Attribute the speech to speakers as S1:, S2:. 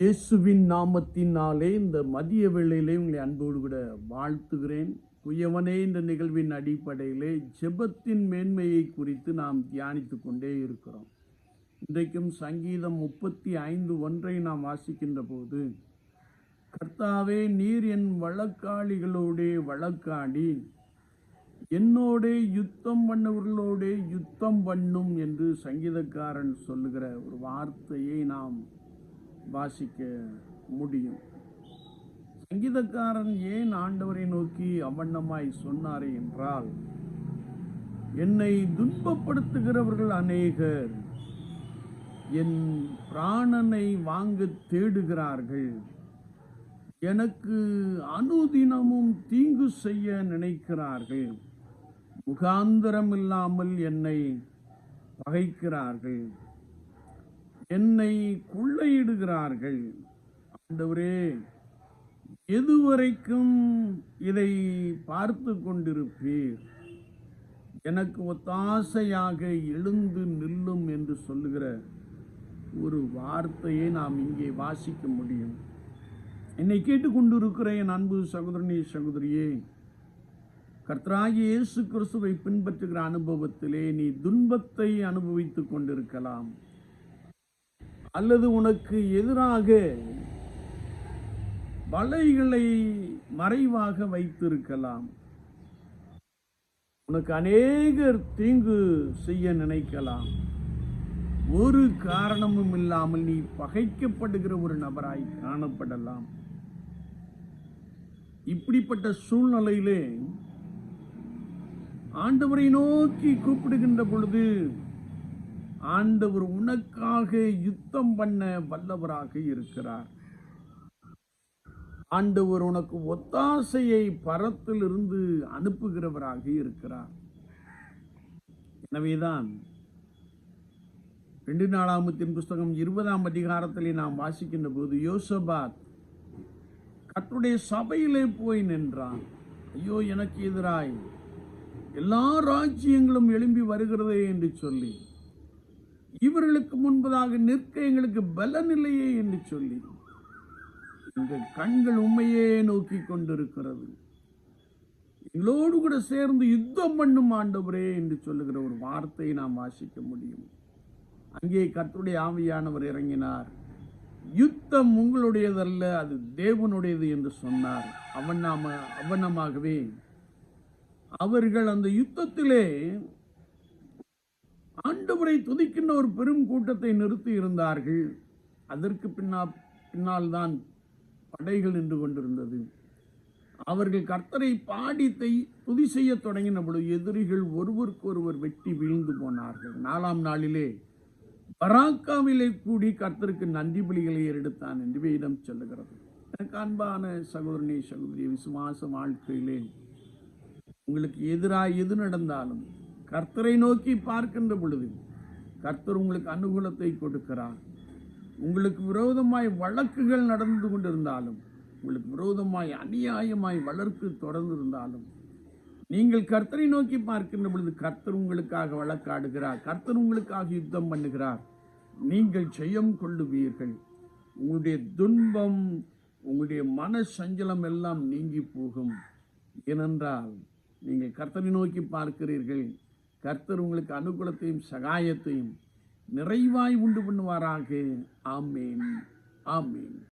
S1: இயேசுவின் நாமத்தினாலே இந்த மதிய வேளையிலே உங்களை அன்போடு கூட வாழ்த்துகிறேன். குயவனே இந்த நிகழ்வின் அடிப்படையிலே ஜெபத்தின் மேன்மையை குறித்து நாம் தியானித்து கொண்டே இருக்கிறோம். இன்றைக்கும் சங்கீதம் முப்பத்தி ஐந்து ஒன்றை நாம் வாசிக்கின்ற போது கர்த்தாவே நீர் என் வழக்காளிகளோடே வழக்காடி என்னோடே யுத்தம் பண்ணவர்களோடே யுத்தம் பண்ணும் என்று சங்கீதக்காரன் சொல்லுகிற ஒரு வார்த்தையை நாம் வாசிக்க முடியும். சங்கீதக்காரன் ஏன் ஆண்டவரை நோக்கி அவண்ணமாய் சொன்னாரே என்றால் என்னை துன்பப்படுத்துகிறவர்கள் அநேகர் என் பிராணனை வாங்க தேடுகிறார்கள். எனக்கு அனுதினமும் தீங்கு செய்ய நினைக்கிறார்கள். முகாந்திரம் இல்லாமல் என்னை பகைக்கிறார்கள். என்னை கொள்ளையிடுகிறார்கள். ஆண்டவரே எதுவரைக்கும் இதை பார்த்து கொண்டிருப்பீர். எனக்கு ஒத்தாசையாக எழுந்து நில்லும் என்று சொல்லுகிற ஒரு வார்த்தையை நாம் இங்கே வாசிக்க முடியும். என்னை கேட்டுக்கொண்டிருக்கிற என் அன்பு சகோதரனே சகோதரியே கர்த்தராகி இயேசு கிறிஸ்துவை பின்பற்றுகிற அனுபவத்திலே நீ துன்பத்தை அனுபவித்துக் கொண்டிருக்கலாம். அல்லது உனக்கு எதிராக வலைகளை மறைவாக வைத்திருக்கலாம். உனக்கு அநேகர் தீங்கு செய்ய நினைக்கலாம். ஒரு காரணமும் இல்லாமல் நீ பகைக்கப்படுகிற ஒரு நபராய் காணப்படலாம். இப்படிப்பட்ட சூழ்நிலையிலே ஆண்டவரை நோக்கி கூப்பிடுகின்ற பொழுது ஆண்டவர் உனக்காக யுத்தம் பண்ண வல்லவராக இருக்கிறார். ஆண்டவர் உனக்கு ஒத்தாசையை பரத்திலிருந்து அனுப்புகிறவராக இருக்கிறார். எனவேதான் ரெண்டு நாளாமத்தின் புஸ்தகம் இருபதாம் அதிகாரத்திலே நாம் வாசிக்கின்ற போது யோசபாத் கற்றுடைய சபையிலே போய் நின்றான். ஐயோ எனக்கு எதிராய் எல்லா ராஜ்யங்களும் எழும்பி வருகிறதே என்று சொல்லி இவர்களுக்கு முன்பதாக நிற்க எங்களுக்கு பலன் இல்லையே என்று சொல்லி எங்கள் கண்கள் உண்மையே நோக்கி கொண்டிருக்கிறது. எங்களோடு கூட சேர்ந்து யுத்தம் பண்ணும் ஆண்டவரே என்று சொல்லுகிற ஒரு வார்த்தையை நாம் வாசிக்க முடியும். அங்கே கத்துடைய ஆவியானவர் இறங்கினார். யுத்தம் உங்களுடையதல்ல அது தேவனுடையது என்று சொன்னார். அவன் நாம அவனமாகவே. அவர்கள் அந்த யுத்தத்திலே ஆண்டவரை துதிக்கின்ற ஒரு பெரும் கூட்டத்தை நிறுத்தி இருந்தார்கள். அதற்கு பின்னா பின்னால் தான் படைகள் நின்று கொண்டிருந்தது. அவர்கள் கர்த்தரை பாடித்தை துதி செய்ய தொடங்கின பொழுது எதிரிகள் ஒருவருக்கொருவர் வெட்டி வீழ்ந்து போனார்கள். நாலாம் நாளிலே பராக்காவிலே கூடி கர்த்தருக்கு நன்றி பலிகளை எடுத்தான் என்று வேதம் சொல்லுகிறது. எனக்கு அன்பான சகோதரனே சகோதரி விசுவாச வாழ்க்கையிலே உங்களுக்கு எதிராக எது நடந்தாலும் கர்த்தரை நோக்கி பார்க்கின்ற பொழுது கர்த்தர் உங்களுக்கு அனுகூலத்தை கொடுக்கிறார். உங்களுக்கு விரோதமாய் வழக்குகள் நடந்து கொண்டிருந்தாலும் உங்களுக்கு விரோதமாய் அநியாயமாய் வளர்க்கு தொடர்ந்து இருந்தாலும் நீங்கள் கர்த்தரை நோக்கி பார்க்கின்ற பொழுது கர்த்தர் உங்களுக்காக வழக்காடுகிறார் கர்த்தர் உங்களுக்காக யுத்தம் பண்ணுகிறார். நீங்கள் ஜெயம் கொள்ளுவீர்கள். உங்களுடைய துன்பம் உங்களுடைய மன சஞ்சலம் எல்லாம் நீங்கி போகும். ஏனென்றால் நீங்கள் கர்த்தரை நோக்கி பார்க்கிறீர்கள். கர்த்தர் உங்களுக்கு அனுகூலத்தையும் சகாயத்தையும் நிறைவாய் உண்டு பண்ணுவாராக. ஆமேன். ஆமேன்.